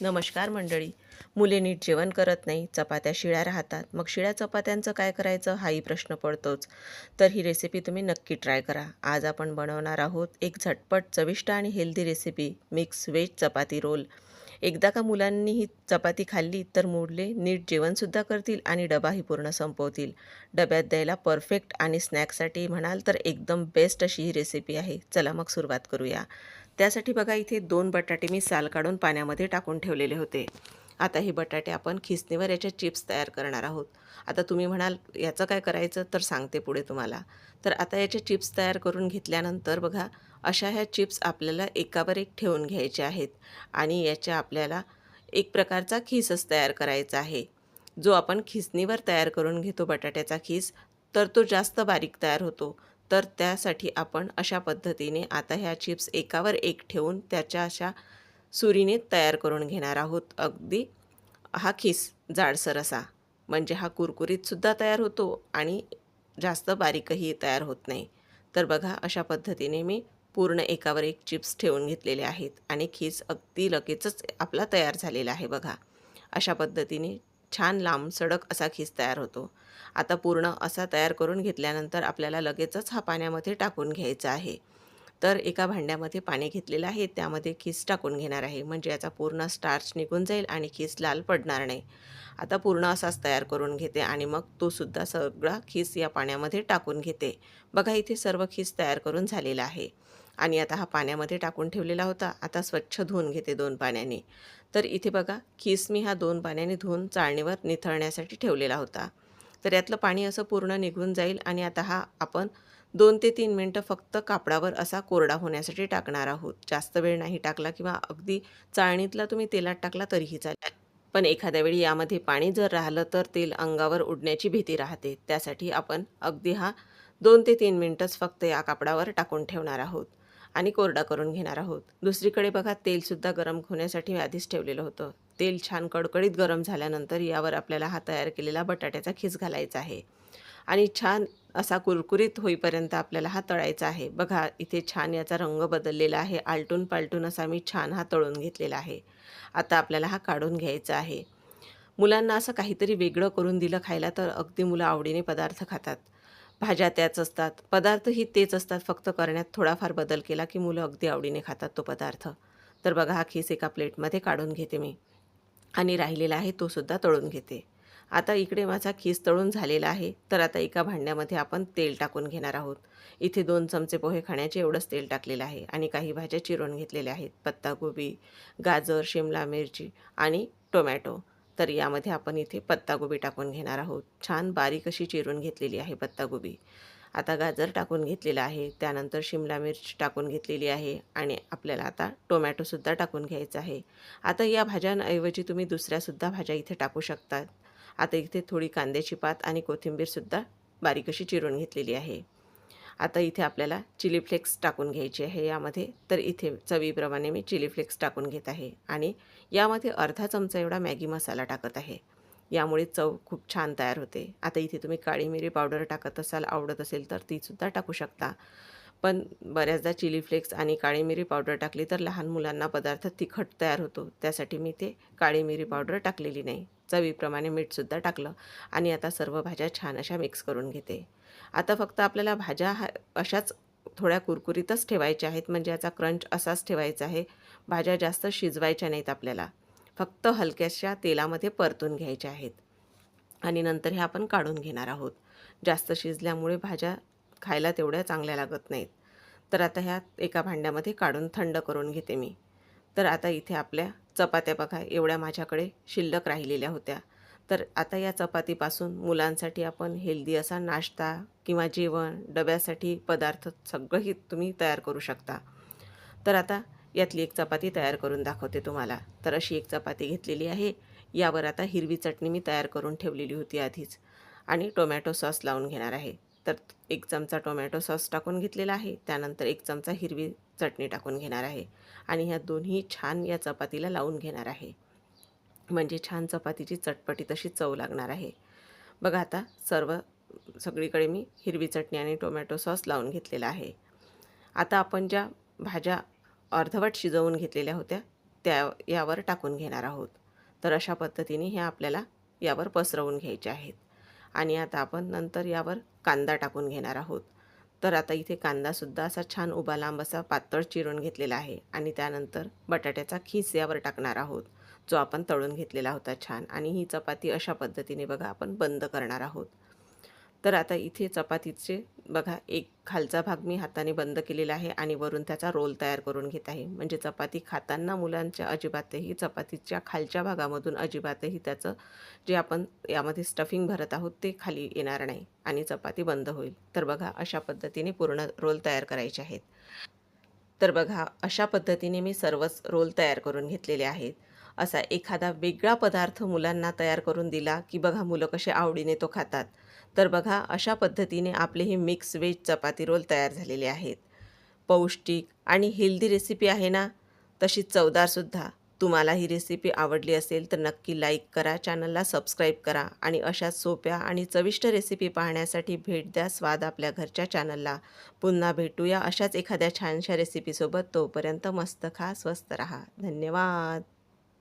नमस्कार मंडळी. मुले नीट जेवण करत नाही चपात्या शिळ्या राहतात. मग शिळ्या चपात्यांचं काय करायचं हाही प्रश्न पडतोच. तर ही रेसिपी तुम्ही नक्की ट्राय करा. आज आपण बनवणार आहोत एक झटपट चविष्ट आणि healthy recipe mix veg chapati roll एकदा का मुलांनी ही चपाती खाल्ली तर मुले नीट जेवणसुद्धा करतील आणि डबाही पूर्ण संपवतील. डब्यात द्यायला परफेक्ट आणि स्नॅक्ससाठी म्हणाल तर एकदम बेस्ट अशी ही रेसिपी आहे. चला मग सुरुवात करूया. त्यासाठी बघा इथे दोन बटाटे मी साल काढून पाण्यामध्ये टाकून ठेवलेले होते. आता हे बटाटे आपण खिसणीवर याच्या चिप्स तयार करणार आहोत. आता तुम्ही म्हणाल याचं काय करायचं? तर सांगते पुढे तुम्हाला. तर आता याचे चिप्स तयार करून घेतल्यानंतर बघा अशा ह्या चिप्स आपल्याला एकावर एक ठेवून घ्यायचे आहेत आणि याच्या आपल्याला एक प्रकारचा खिसच तयार करायचा आहे. जो आपण खिसणीवर तयार करून घेतो बटाट्याचा खीस तर तो जास्त बारीक तयार होतो. तर त्यासाठी आपण अशा पद्धतीने आता ह्या चिप्स एकावर एक ठेवून त्याच्या अशा सुरीने तयार करून घेणार आहोत. अगदी हा खिस जाडसर असा. म्हणजे हा कुरकुरीतसुद्धा तयार होतो आणि जास्त बारीकही तयार होत नाही. तर बघा अशा पद्धतीने मी पूर्ण एकावर एक चिप्स ठेवून घेतलेले आहेत आणि खीस अगदी लगेचच आपला तयार झालेला आहे बघा. अशा पद्धतीने छान लांब सडक असा खीस तयार होतो. आता पूर्ण असा तयार करून घेतल्यानंतर आपल्याला लगेचच हा पाण्यामध्ये टाकून घ्यायचा आहे. तर एका भांड्यामध्ये पाणी घेतलेलं आहे. त्यामध्ये खीस टाकून घेणार आहे. म्हणजे याचा पूर्ण स्टार्च निघून जाईल आणि खीस लाल पडणार नाही. आता पूर्ण असाच तयार करून घेते आणि मग तो सुद्धा सगळा खीस या पाण्यामध्ये टाकून घेते. बघा इथे सर्व खीस तयार करून झालेला आहे. आणि आता हा पाण्यामध्ये टाकून ठेवलेला होता. आता स्वच्छ धुवून घेते दोन पाण्याने. तर इथे बघा खीस मी हा दोन पाण्याने धुवून चाळणीवर निथळण्यासाठी ठेवलेला होता. तर यातलं पाणी असं पूर्ण निघून जाईल आणि आता हा आपण दोन ते तीन मिनटं फक्त कापडावर असा कोरडा होण्यासाठी टाकणार आहोत. जास्त वेळ नाही टाकला किंवा अगदी चाळणीतला तुम्ही तेलात टाकला तरीही चालेल. पण एखाद्या वेळी यामध्ये पाणी जर राहिलं तर तेल अंगावर उडण्याची भीती राहते. त्यासाठी आपण अगदी हा दोन ते तीन मिनटंच फक्त या कापडावर टाकून ठेवणार आहोत आणि कोरडा करून घेणार आहोत. दुसरीकडे बघा तेलसुद्धा गरम होण्यासाठी मी आधीच ठेवलेलं होतं. तेल छान कडकडीत गरम झाल्यानंतर यावर आपल्याला हा तयार केलेला बटाट्याचा खीस घालायचा आहे. आणि छान असा कुरकुरीत होईपर्यंत आपल्याला हा तळायचा आहे. बघा इथे छान याचा रंग बदललेला आहे. आलटून पालटून असा मी छान हा तळून घेतलेला आहे. आता आपल्याला हा काढून घ्यायचा आहे. मुलांना असं काहीतरी वेगळं करून दिलं खायला तर अगदी मुलं आवडीने पदार्थ खातात. भाज्या त्याच असतात. पदार्थही तेच असतात. फक्त करण्यात थोडाफार बदल केला की मुलं अगदी आवडीने खातात तो पदार्थ. तर बघा हा खीस एका प्लेटमध्ये काढून घेते मी. आणि राहिलेला आहे तो सुद्धा तळून घेते. आता इकडे माझा खीस तळून झालेला आहे. तर आता एका भांड्यामध्ये आपण तेल टाकून घेणार आहोत. इथे दोन चमचे पोहे खाण्याचे एवढंच तेल टाकलेलं आहे आणि काही भाज्या चिरून घेतलेल्या आहेत. पत्तागोबी गाजर शिमला मिरची आणि टोमॅटो. तर यामध्ये आपण इथे पत्तागोबी टाकून घेणार आहोत. छान बारीक अशी चिरून घेतलेली आहे पत्तागोबी आता गाजर टाकून घेतलेला आहे. त्यानंतर शिमला मिरची टाकून घेतलेली आहे आणि आपल्याला आता टोमॅटोसुद्धा टाकून घ्यायचा आहे. आता या भाज्यांऐवजी तुम्ही दुसऱ्यासुद्धा भाज्या इथे टाकू शकतात. आता इथे थोडी कांद्याची पात आणि कोथिंबीरसुद्धा बारीक अशी चिरून घेतलेली आहे. आता इथे आपल्याला चिली फ्लेक्स टाकून घ्यायचे आहे. यामध्ये तर इथे चवीप्रमाणे मी चिली फ्लेक्स टाकून घेत आहे. आणि यामध्ये अर्धा चमचा एवढा मॅगी मसाला टाकत आहे. यामुळे चव खूप छान तयार होते. आता इथे तुम्ही काळी मिरी पावडर टाकत असाल आवडत असेल तर तीसुद्धा टाकू शकता. पण बऱ्याचदा चिली फ्लेक्स आणि काळी मिरी पावडर टाकली तर लहान मुलांना पदार्थ तिखट तयार होतो. त्यासाठी मी ते काळी मिरी पावडर टाकलेली नाही. चवीप्रमाणे मीठसुद्धा टाकलं आणि आता सर्व भाज्या छान अशा मिक्स करून घेते. आता फक्त आपल्याला भाज्या हा अशाच थोड्या कुरकुरीतच ठेवायच्या आहेत म्हणजे याचा क्रंच असाच ठेवायचा आहे. भाज्या जास्त शिजवायच्या नाहीत आपल्याला. फक्त हलक्याशा तेलामध्ये परतून घ्यायच्या आहेत. आणि नंतर हे आपण काढून घेणार आहोत. जास्त शिजल्यामुळे भाज्या खायला तेवढ्या चांगल्या लागत नाहीत. तर आता ह्या एका भांड्यामध्ये काढून थंड करून घेते मी. तर आता इथे आपल्या चपात्या बघा एवढ्या माझ्याकडे शिल्लक राहिलेल्या होत्या. तर आता या चपातीपासून मुलांसाठी आपण हेल्दी असा नाश्ता किंवा जेवण डब्यासाठी पदार्थ सगळंही तुम्ही तयार करू शकता. तर आता यातली एक चपाती तयार करून दाखवते तुम्हाला. तर अशी एक चपाती घेतलेली आहे. यावर आता हिरवी चटणी मी तयार करून ठेवलेली होती आधीच. आणि टोमॅटो सॉस लावून घेणार आहे. तर एक चमचा टोमॅटो सॉस टाकून घेतलेला आहे. त्यानंतर एक चमचा हिरवी चटणी टाकून घेणार आहे. आणि ह्या दोन्ही छान या चपातीला लावून घेणार आहे. म्हणजे छान चपातीची चटपटी तशी चव लागणार आहे. बघा आता सर्व सगळीकडे मी हिरवी चटणी आणि टोमॅटो सॉस लावून घेतलेला आहे. आता आपण ज्या भाज्या अर्धवट शिजवून घेतलेल्या होत्या त्या यावर टाकून घेणार आहोत. तर अशा पद्धतीने हे आपल्याला यावर पसरवून घ्यायचे आहेत. आणि आता आपण नंतर यावर कांदा टाकून घेणार आहोत. तर आता इथे कांदासुद्धा असा छान उभा लांब असा पातळ चिरून घेतलेला आहे आणि त्यानंतर बटाट्याचा खीस यावर टाकणार आहोत. जो आपण तळून घेतलेला होता छान. आणि ही चपाती अशा पद्धतीने बघा आपण बंद करणार आहोत. तर आता इथे चपातीचे बघा एक खालचा भाग मी हाताने बंद केलेला आहे आणि वरून त्याचा रोल तयार करून घेत आहे. म्हणजे चपाती खाताना मुलांच्या अजिबातही चपातीच्या खालच्या भागामधून अजिबातही त्याचं जे आपण यामध्ये स्टफिंग भरत आहोत ते खाली येणार नाही आणि चपाती बंद होईल. तर बघा अशा पद्धतीने पूर्ण रोल तयार करायचे आहेत. तर बघा अशा पद्धतीने मी सर्वच रोल तयार करून घेतलेले आहेत. असा एखादा वेगळा पदार्थ मुलांना तयार करून दिला की बघा मुलं कसे आवडीने तो खातात. तर बघा अशा पद्धतीने आपले हे मिक्स व्हेज चपाती रोल तयार झालेले आहेत. पौष्टिक आणि हेल्दी रेसिपी आहे ना? तशी चवदारसुद्धा तुम्हाला ही रेसिपी आवडली असेल तर नक्की लाईक करा चॅनलला सबस्क्राईब करा आणि अशाच सोप्या आणि चविष्ट रेसिपी पाहण्यासाठी भेट द्या स्वाद आपल्या घरच्या चॅनलला. पुन्हा भेटूया अशाच एखाद्या छानशा रेसिपीसोबत. तोपर्यंत मस्त खा स्वस्त रहा. धन्यवाद.